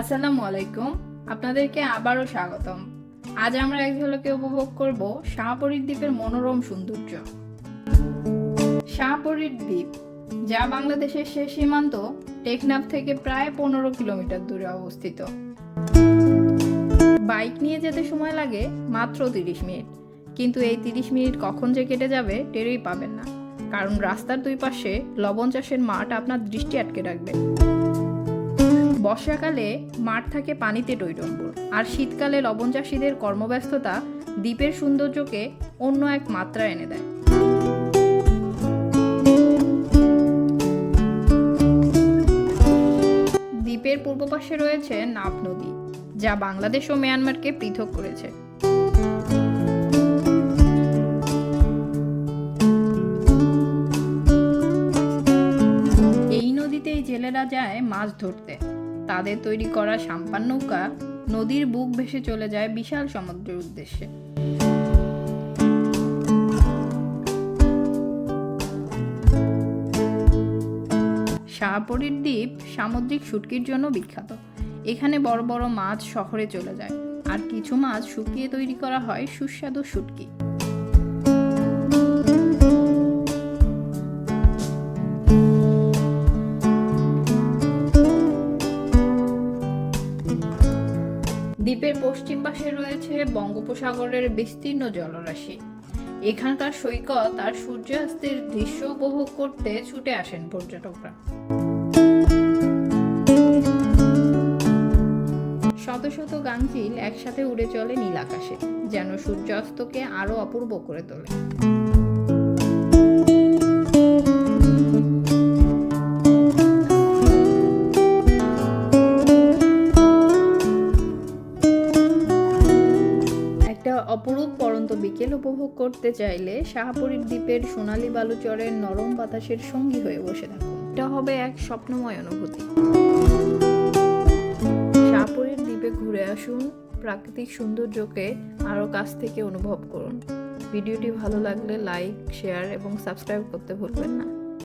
আসসালামু আলাইকুম, আপনাদেরকে আবারও স্বাগতম। আজ আমরা এক ঝলকে উপভোগ করব শাহপরীর দ্বীপের মনোরম সৌন্দর্য। শাহপরীর দ্বীপ, যা বাংলাদেশের শেষ সীমান্ত টেকনাফ থেকে প্রায় পনেরো কিলোমিটার দূরে অবস্থিত। বাইক নিয়ে যেতে সময় লাগে মাত্র তিরিশ মিনিট, কিন্তু এই তিরিশ মিনিট কখন যে কেটে যাবে টেরই পাবেন না, কারণ রাস্তার দুই পাশে লবণ চাষের মাঠ আপনার দৃষ্টি আটকে রাখবে। বর্ষাকালে মাঠ থাকে পানিতে টৈটম্বুর আর শীতকালে লবণ চাষিদের কর্মব্যস্ততা দ্বীপের সৌন্দর্যকে অন্য এক মাত্রা এনে দেয়। দ্বীপের পূর্ব পাশে রয়েছে নাব নদী, যা বাংলাদেশ ও মিয়ানমারকে পৃথক করেছে। এই নদীতেই জেলেরা যায় মাছ ধরতে। তাদের তৈরি করা সাম্পান নৌকা নদীর বুক ভেসে চলে যায় বিশাল সমুদ্রের উদ্দেশ্যে। শাহপরীর দ্বীপ সামুদ্রিক শুটকির জন্য বিখ্যাত। এখানে বড় বড় মাছ শহরে চলে যায়। আর কিছু মাছ শুকিয়ে তৈরি করা হয় সুস্বাদু শুটকি। দ্বীপের পশ্চিম পাশে রয়েছে বঙ্গোপসাগরের বিস্তীর্ণ জলরাশি। এখানকার সৈকত আর সূর্যাস্তের দৃশ্য উপভোগ করতে ছুটে আসেন পর্যটকরা। শত শত গাংচিল একসাথে উড়ে চলে নীল আকাশে, যেন সূর্যাস্তকে আরও অপূর্ব করে তোলে। অপরূপ পরন্ত বিকেল উপভোগ করতে চাইলে শাহপুরীর দ্বীপের সোনালী বালুচরের নরম বাতাসের সঙ্গী হয়ে বসে থাকুন। এটা হবে এক স্বপ্নময় অনুভূতি। শাহপুরীর দ্বীপে ঘুরে আসুন প্রাকৃতিক সৌন্দর্যকে আরও কাছ থেকে অনুভব করুন। ভিডিওটি ভালো লাগলে লাইক শেয়ার এবং সাবস্ক্রাইব করতে ভুলবেন না।